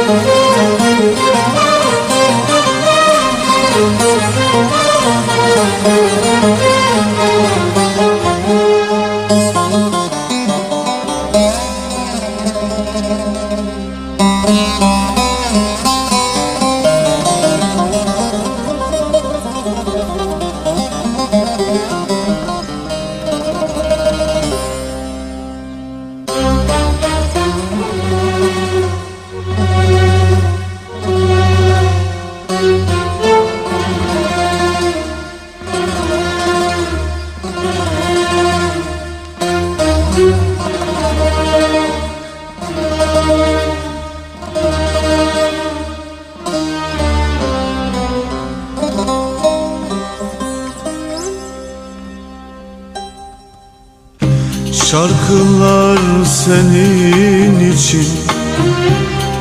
Música Şarkılar senin için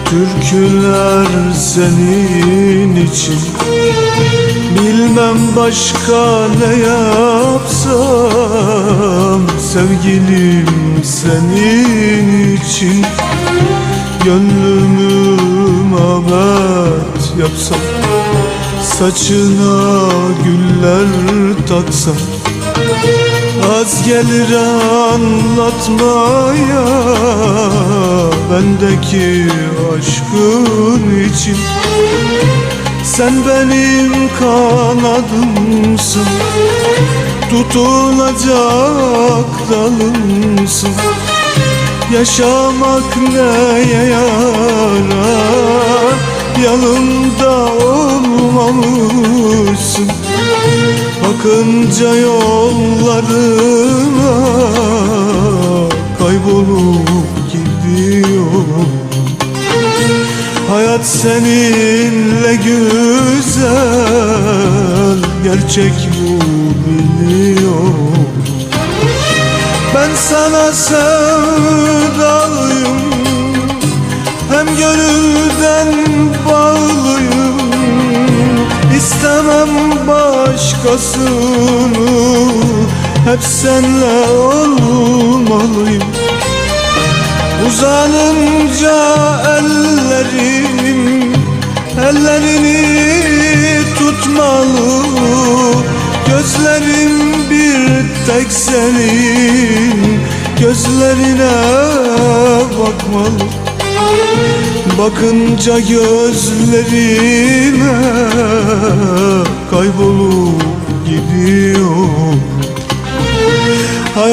Türküler senin için. Bilmem başka ne yapsam Sevgilim senin için. Gönlümü mabet yapsam Saçına güller taksam Az gelir anlatmaya Bendeki aşkın için. Sen benim kanadımsın Tutulacak dalımsın. Yaşamak neye yarar? Yanımda olmamışsın Bakınca yollarına kaybolup gidiyor Hayat seninle güzel Gerçek bu biliyor Ben sana sevdalıyım başkasını Hep senle olmalıyım. Uzanınca ellerim Ellerini tutmalı. Gözlerim bir tek senin Gözlerine bakmalı. Bakınca gözlerime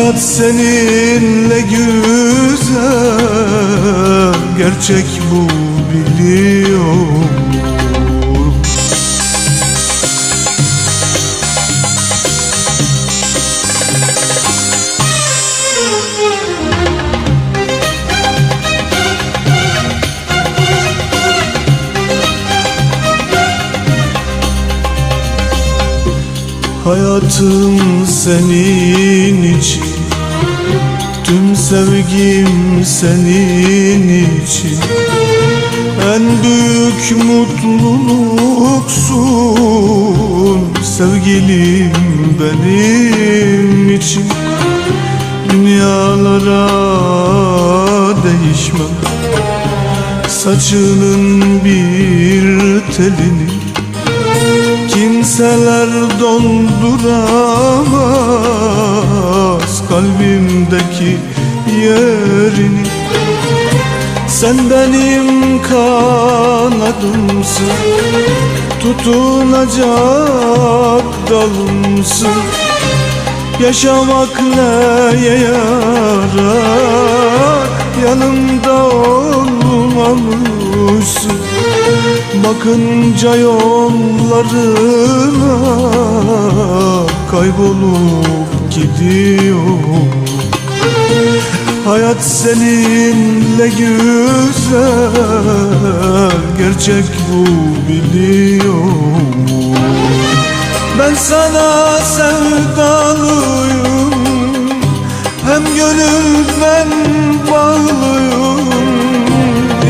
Hayat seninle güzel Gerçek bu biliyorum. Hayatım senin için sevgim senin için. En büyük mutluluksun Sevgilim benim için. Dünyalara değişmem Saçının bir telini. Kimseler donduramaz kalbimdeki yerini. Sen benim kanadımsın Tutunacak dalımsın. Yaşamak neye yarar? Yanımda olmamışsın. Bakınca yollarına kaybolup gidiyor Hayat seninle güzel Gerçek bu biliyor Ben sana sevdalıyım Hem gönülden bağlıyım.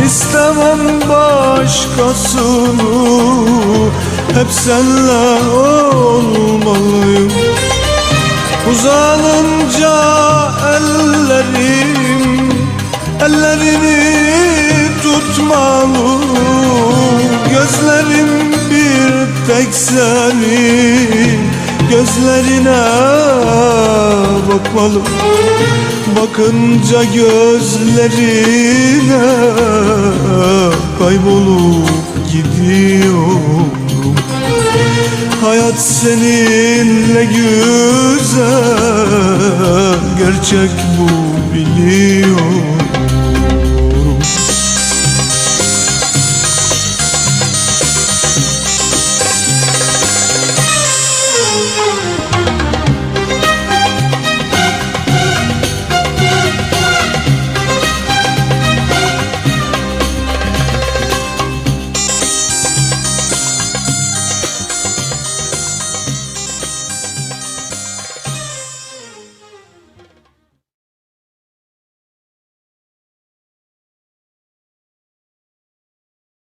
İstemem başkasını Hep senle olmalıyım Uzanınca ellerim Ellerini tutmalı. Gözlerim bir tek senin gözlerine bakmalı. Bakınca gözlerine kaybolup Hayat seninle güzel. Gerçek bu biliyorum